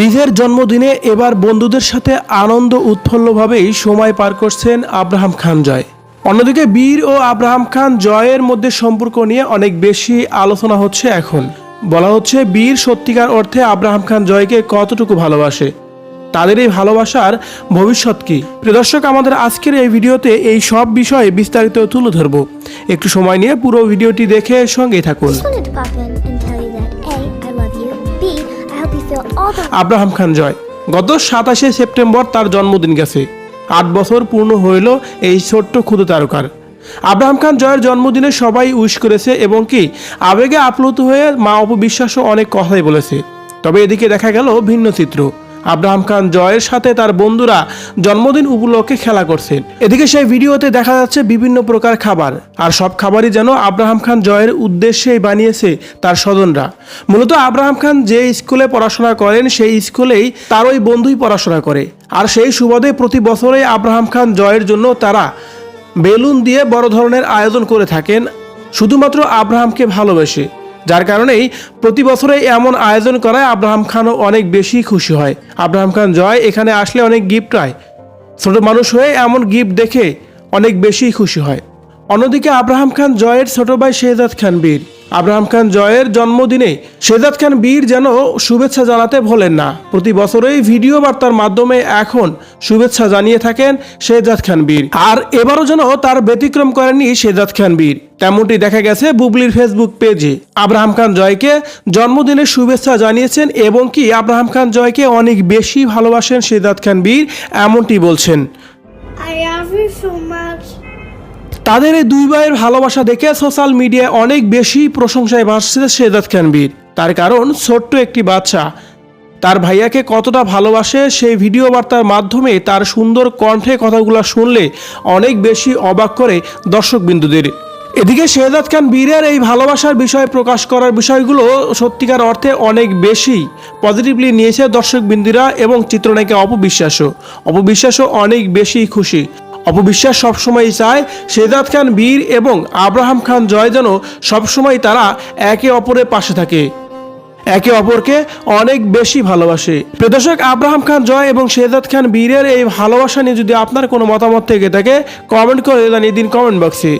নিজের জন্মদিনে এবার বন্ধুদের সাথে আনন্দ উৎফুল্লভাবেই সময় পার করছেন আব্রাহাম খান জয়। অন্যদিকে বীর ও আব্রাহাম খান জয়ের মধ্যে সম্পর্ক নিয়ে অনেক বেশি আলোচনা হচ্ছে এখন। বলা হচ্ছে বীর সত্যিকার অর্থে আব্রাহাম খান জয়কে কতটুকু ভালোবাসে, তাদের এই ভালোবাসার ভবিষ্যৎ কি? দর্শক, আমাদের আজকের এই ভিডিওতে এই সব বিষয়ে বিস্তারিত তুলে ধরবো। একটু সময় নিয়ে পুরো ভিডিওটি দেখে সঙ্গেই থাকুন। আব্রাহাম খান জয়। গত সাতাশে সেপ্টেম্বর তার জন্মদিন গেছে। আট বছর পূর্ণ হইল এই ছোট্ট ক্ষুদ তারকার। আব্রাহাম খান জয়ের জন্মদিনে সবাই উইশ করেছে এবং কি, আবেগে আপ্লুত হয়ে মা অপবিশ্বাসও অনেক কথাই বলেছে। তবে এদিকে দেখা গেল ভিন্ন চিত্র। আব্রাহাম খান জয়ের সাথে তার বন্ধুরা জন্মদিন উপলক্ষে খেলা করছেন। এদিকে সেই ভিডিওতে দেখা যাচ্ছে বিভিন্ন প্রকার খাবার, আর সব খাবারই যেন আব্রাহাম খান জয়ের উদ্দেশ্যেই বানিয়েছে তার স্বজনরা। মূলত আব্রাহাম খান যে স্কুলে পড়াশোনা করেন, সেই স্কুলেই তার ওই বন্ধুই পড়াশোনা করে। আর সেই সুবাদে প্রতি বছরেই আব্রাহাম খান জয়ের জন্য তারা বেলুন দিয়ে বড় ধরনের আয়োজন করে থাকেন। শুধুমাত্র আব্রাহামকে ভালোবেসে। যার কারণেই প্রতি বছরে এমন আয়োজন করায় আব্রাহাম খানও অনেক বেশি খুশি হয়। আব্রাহাম খান জয়, এখানে আসলে অনেক গিফট হয়। ছোট মানুষ হয়ে এমন গিফট দেখে অনেক বেশি খুশি হয়। অন্যদিকে আব্রাহাম খান জয়ের ছোট ভাই শেহজাদ খান বীর। আব্রাহাম খান জয়ের জন্মদিনে শেহজাদ খান বীর যেন শুভেচ্ছা জানাতে ভোলেন না। প্রতি বছরই ভিডিও বার্তার মাধ্যমে এখন শুভেচ্ছা জানিয়ে থাকেন শেহজাদ খান বীর। আর এবারও যেন তার ব্যতিক্রম করেননি শেহজাদ খান বীর। তেমনটি দেখা গেছে বুবলির ফেসবুক পেজে। আব্রাহাম খান জয়কে জন্মদিনের শুভেচ্ছা জানিয়েছেন এবং কি আব্রাহাম খান জয়কে অনেক বেশি ভালোবাসেন শেহজাদ খান বীর, এমনটি বলছেন। তাদের এই দুই ভাইয়ের ভালোবাসা দেখে সোশ্যাল মিডিয়ায় অনেক বেশি প্রশংসায় ভাসছে শেদাত খানবীর। তার কারণ, ছোট্ট একটি বাচ্চা। তার ভাইয়াকে কতটা ভালোবাসে সেই ভিডিও বার্তার মাধ্যমে তার সুন্দর কণ্ঠে কথাগুলো শুনলে অনেক বেশি অবাক করে দর্শকবিন্দুদের। এদিকে শেহজাদ খান বীরের এই ভালোবাসার বিষয় প্রকাশ করার বিষয়গুলো সত্যিকার অর্থে অনেক বেশি পজিটিভলি নিয়েছে দর্শকবিন্দুরা এবং চিত্রনায়িকা অপবিশ্বাসও অপবিশ্বাসও অনেক বেশি খুশি। অপবিশ্বাস সবসময় চায় শেজাদ খান, বীর এবং আব্রাহাম খান জয় যেন সবসময় তারা একে অপরের পাশে থাকে। একে অপরকে অনেক বেশি ভালোবাসে। প্রদর্শক আব্রাহাম খান জয় এবং শেহজাদ খান বীরের এই ভালোবাসা নিয়ে যদি আপনার কোনো মতামত থেকে থাকে কমেন্ট করে জানিয়ে দিন কমেন্ট বক্সে